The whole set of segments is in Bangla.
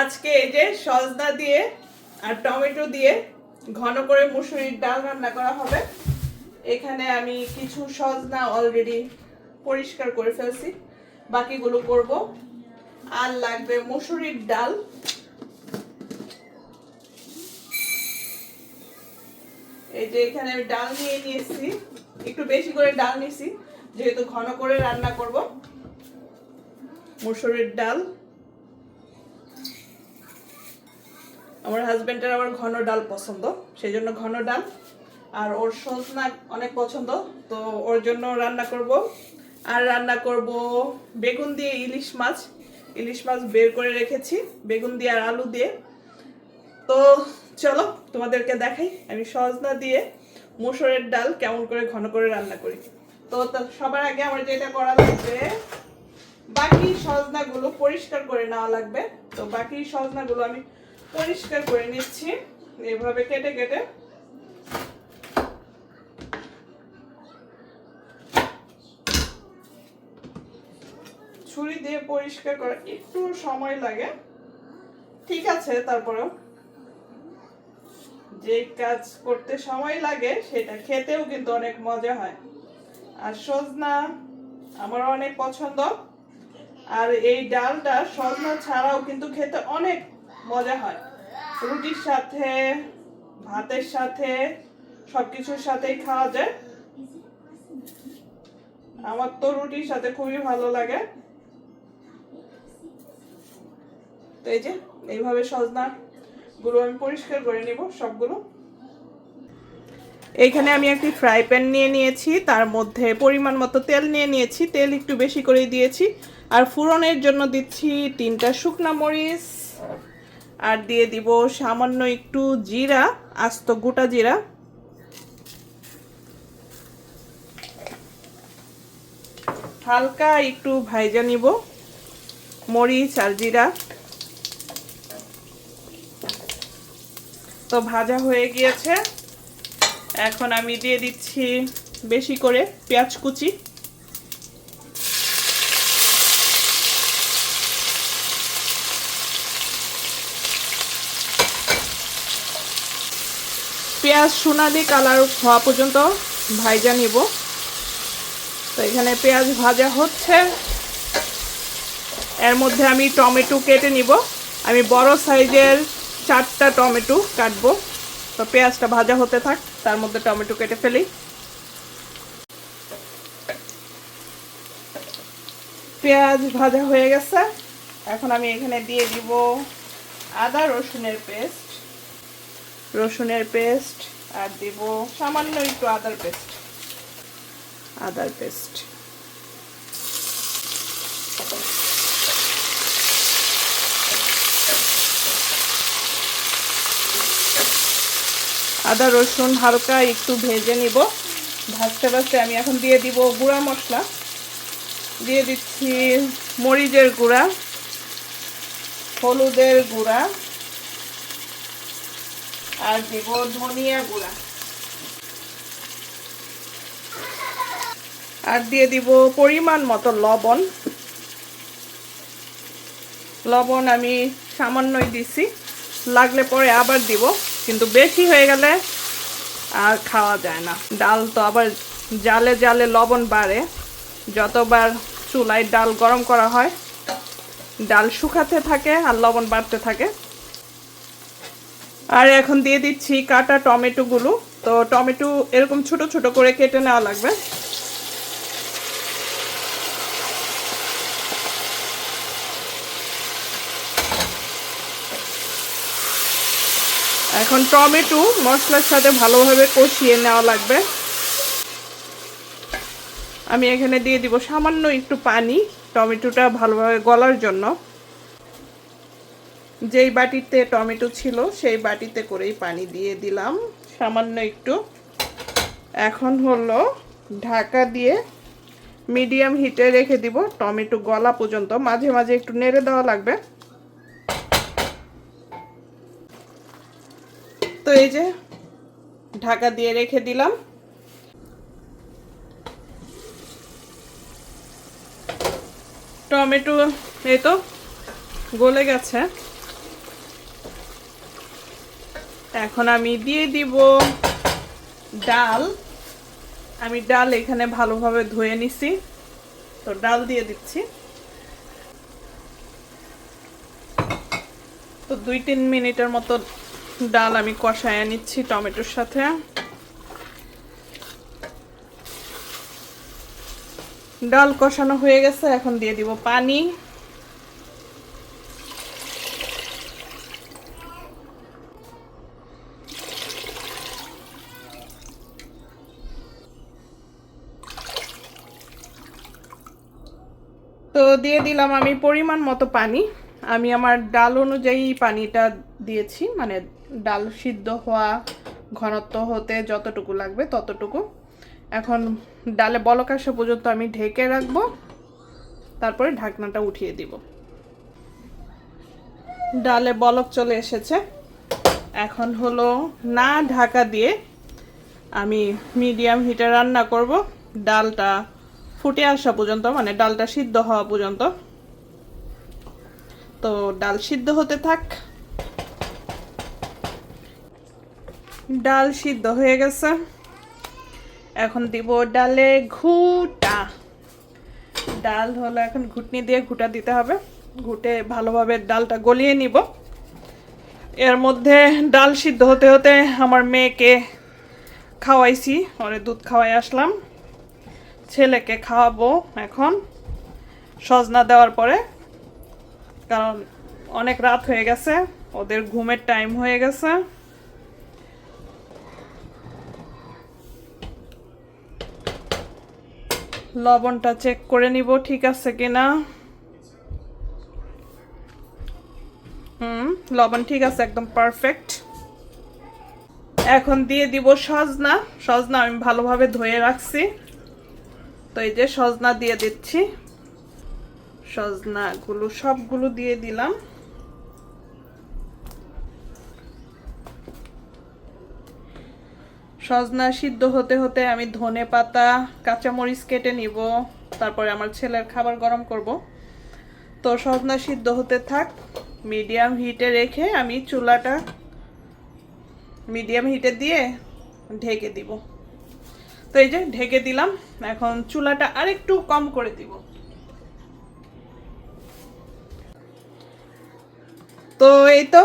আজকে এই যে সজনা দিয়ে আর টমেটো দিয়ে ঘন করে মুসুরির ডাল রান্না করা হবে। এখানে আমি কিছু সজনা অলরেডি পরিষ্কার করে ফেলছি। বাকিগুলো করব। আর লাগবে মুসুরির ডাল। এই যে এখানে আমি ডাল নিয়ে নিয়েছি। একটু বেশি করে ডাল নিয়েছি, যেহেতু ঘন করে রান্না করব। মুসুরির ডাল। আমার হাজবেন্ডের আবার ঘন ডাল পছন্দ সেই জন্য ঘন ডাল। আর ওর সজনা অনেক পছন্দ, তো ওর জন্য রান্না করব। আর রান্না করব বেগুন দিয়ে ইলিশ মাছ। ইলিশ মাছ বের করে রেখেছি, বেগুন দিয়ে আর আলু দিয়ে। তো চলো তোমাদেরকে দেখাই, আমি সজনা দিয়ে মুসুরের ডাল কেমন করে ঘন করে রান্না করি। তো সবার আগে আমার যেটা করা লাগবে, বাকি সজনাগুলো পরিষ্কার করে নেওয়া লাগবে। তো বাকি সজনাগুলো আমি পরিষ্কার করে নিচ্ছি। এভাবে কেটে কেটে। ছুরি দিয়ে পরিষ্কার করা একটু সময় লাগে। ঠিক আছে, তারপরেও। যে কাজ করতে সময় লাগে, সেটা খেতেও কিন্তু অনেক মজা হয়। আর সজনা আমার অনেক পছন্দ। আর এই ডালটা সজনা ছাড়াও কিন্তু খেতে অনেক মজা হয়। রুটির সাথে, ভাতের সাথে, সবকিছুর সাথেই খাওয়া যায়। আমার তো রুটির সাথে খুবই ভালো লাগে। তো এই যে, এইভাবে সজনা গুলো আমি পরিষ্কার করে নিব সবগুলো। এইখানে আমি একটি ফ্রাই প্যান নিয়ে নিয়েছি, তার মধ্যে পরিমাণ মতো তেল নিয়ে নিয়েছি, তেল একটু বেশি করে দিয়েছি। আর ফুরনের জন্য দিচ্ছি তিনটা শুকনা মরিচ আর দিয়ে দিব সামান্য একটু জিরা, আস্ত গোটা জিরা। হালকা একটু ভাইজা নিব, মরিচ আর জিরা। তো ভাজা হয়ে গিয়েছে। এখন আমি দিয়ে দিচ্ছি বেশি করে পেঁয়াজ কুচি। পেঁয়াজ সোনালি কালার হওয়া পর্যন্ত ভাইজা নিব। তো এখানে পেঁয়াজ ভাজা হচ্ছে। এর মধ্যে আমি টমেটো কেটে নিব। আমি বড় সাইজের চারটা টমেটো কাটবো। তো পেঁয়াজটা ভাজা হতে থাক, তার মধ্যে টমেটো কেটে ফেলি। পেঁয়াজ ভাজা হয়ে গেছে। এখন আমি এখানে দিয়ে দিব আদা রসুনের পেস্ট। রসুনের পেস্ট আর দিব সামান্য একটু আদার পেস্ট। আদার পেস্ট। আদা, রসুন হালকা একটু ভেজে নিব। ভাজতে ভাজতে আমি এখন দিয়ে দিব গুঁড়া মশলা। দিয়ে দিচ্ছি মরিচের গুঁড়া, হলুদের গুঁড়া আর দিব ধনিয়া গুঁড়া। আর দিয়ে দিব পরিমাণ মতো লবণ। লবণ আমি সামান্যই দিছি। লাগলে পরে আবার দিব, কিন্তু বেশি হয়ে গেলে আর খাওয়া যায় না। ডাল তো আবার জালে জালে লবণ বাড়ে। যতবার চুলায় ডাল গরম করা হয়, ডাল শুকাতে থাকে আর লবণ বাড়তে থাকে। আর এখন দিয়ে দিচ্ছি কাটা টমেটোগুলো। তো টমেটো এরকম ছোট ছোট করে কেটে নেওয়া লাগবে। এখন টমেটো মশলার সাথে ভালোভাবে কষিয়ে নেওয়া লাগবে। আমি এখানে দিয়ে দিব সামান্য একটু পানি টমেটোটা ভালোভাবে গলার জন্য। যেই বাটিতে টমেটো ছিল, সেই বাটিতে করেই পানি দিয়ে দিলাম। সামান্য একটু। এখন হলো ঢাকা দিয়ে মিডিয়াম হিটে রেখে দিব টমেটো গলা পর্যন্ত। মাঝে মাঝে একটু নেড়ে দেওয়া লাগবে। তো এই যে ঢাকা দিয়ে রেখে দিলাম। টমেটো এই তো গলে গেছে। এখন আমি দিয়ে দিব ডাল। আমি ডাল এখানে ভালোভাবে ধুয়ে নিছি। তো ডাল দিয়ে দিচ্ছি। তো দুই তিন মিনিটের মতো ডাল আমি কষায় নিচ্ছি টমেটোর সাথে। ডাল কষানো হয়ে গেছে, এখন দিয়ে দিব পানি। তো দিয়ে দিলাম আমি পরিমাণ মতো পানি। আমি আমার ডাল অনুযায়ী পানিটা দিয়েছি মানে ডাল সিদ্ধ হওয়া, ঘনত্ব হতে যতটুকু লাগবে ততটুকু। এখন ডালে বলক আসা পর্যন্ত আমি ঢেকে রাখব, তারপরে ঢাকনাটা উঠিয়ে দিব। ডালে বলক চলে এসেছে। এখন হলো না ঢাকা দিয়ে আমি মিডিয়াম হিটে রান্না করব। ডালটা ফুটে আসা পর্যন্ত মানে ডালটা সিদ্ধ হওয়া পর্যন্ত। তো ডাল সিদ্ধ হতে থাক। ডাল সিদ্ধ হয়ে গেছে। এখন দিব ডালে ঘুটা। ডাল হলো এখন ঘুটনি দিয়ে ঘুটা দিতে হবে। ঘুটে ভালোভাবে ডালটা গলিয়ে নিব। এর মধ্যে ডাল সিদ্ধ হতে হতে আমার মেয়েকে খাওয়াইছি, ওরে দুধ খাওয়াই আসলাম। ছেলেকে খাওয়াবো এখন। সজনা দেওয়ার পরে, কারণ অনেক রাত হয়ে গেছে, ওদের ঘুমের টাইম হয়ে গেছে। লবণটা চেক করে নিব, ঠিক আছে কিনা? হুম, লবণ ঠিক আছে, একদম পারফেক্ট এখন দিয়ে দিব সজনা। সজনা আমি ভালোভাবে ধুয়ে রাখছি। তো এই যে সজনা দিয়ে দিচ্ছি। সজনাগুলো, সবগুলো দিয়ে দিলাম। সজনা সিদ্ধ হতে হতে আমি ধনে পাতা, কাঁচামরিচ কেটে নিব, তারপরে আমার ছেলের খাবার গরম করব। তো সজনা সিদ্ধ হতে থাক, মিডিয়াম হিটে রেখে আমি চুলাটা মিডিয়াম হিটে দিয়ে ঢেকে দিব। তো এই যে ঢেকে দিলাম। এখন চুলাটা আরেকটু কম করে দিব। তো এই তো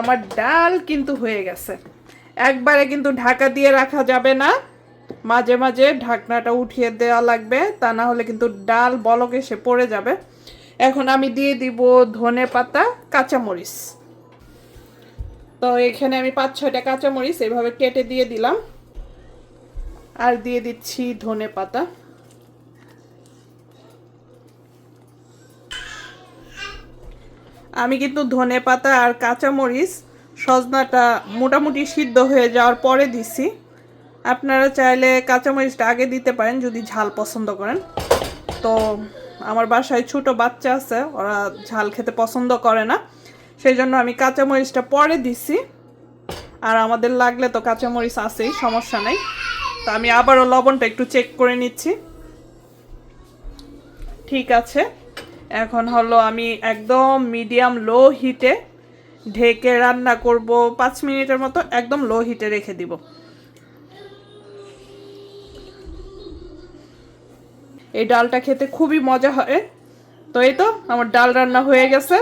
আমার ডাল কিন্তু হয়ে গেছে। একবারে কিন্তু ঢাকা দিয়ে রাখা যাবে না। মাঝে মাঝে ঢাকনাটা উঠিয়ে দেওয়া লাগবে, তা না হলে কিন্তু ডাল বলক এসে পড়ে যাবে। এখন আমি দিয়ে দিব ধনে পাতা, কাঁচামরিচ। তো এখানে আমি পাঁচ ছয়টা কাঁচামরিচ এইভাবে কেটে দিয়ে দিলাম। আর দিয়ে দিচ্ছি ধনে পাতা। আমি কিন্তু ধনে পাতা আর কাঁচামরিচ, সজনাটা মোটামুটি সিদ্ধ হয়ে যাওয়ার পরে দিছি। আপনারা চাইলে কাঁচামরিচটা আগে দিতে পারেন যদি ঝাল পছন্দ করেন। তো আমার বাসায় ছোট বাচ্চা আছে, ওরা ঝাল খেতে পছন্দ করে না। সেই জন্য আমি কাঁচামরিচটা পরে দিছি। আর আমাদের লাগলে তো কাঁচামরিচ আছেই, সমস্যা নেই। তো আমি আবারও লবণটা একটু চেক করে নিচ্ছি। ঠিক আছে। এখন হলো আমি একদম মিডিয়াম লো হিটে ঢেকে রান্না করব। পাঁচ মিনিটের মতো একদম লো হিটে রেখে দিব। এই ডালটা খেতে খুবই মজা হয়। তো এই তো আমার ডাল রান্না হয়ে গেছে।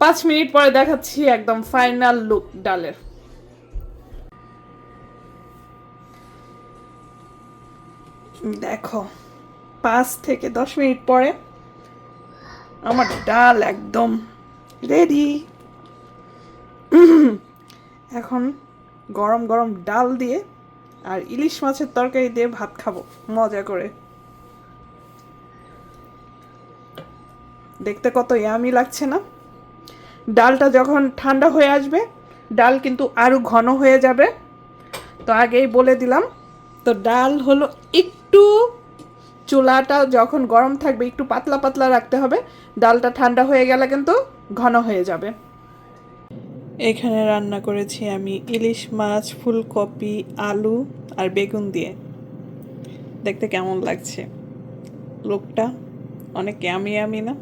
পাঁচ মিনিট পরে দেখাচ্ছি একদম ফাইনাল লুক ডালের। দেখো, পাঁচ থেকে দশ মিনিট পরে আমার ডাল একদম রেডি এখন গরম গরম ডাল দিয়ে আর ইলিশ মাছের তরকারি দিয়ে ভাত খাব, মজা করে। দেখতে কত ইয়ামি লাগছে না? ডালটা যখন ঠান্ডা হয়ে আসবে, ডাল কিন্তু আরও ঘন হয়ে যাবে। তো আগেই বলে দিলাম তো ডাল হলো একটু চুলাটা যখন গরম থাকবে, একটু পাতলা পাতলা রাখতে হবে। ডালটা ঠান্ডা হয়ে গেলে কিন্তু ঘন হয়ে যাবে। এখানে রান্না করেছি আমি ইলিশ মাছ, ফুলকপি, আলু আর বেগুন দিয়ে। দেখতে কেমন লাগছে? লোকটা অনেক ইয়ামি ইয়ামি না?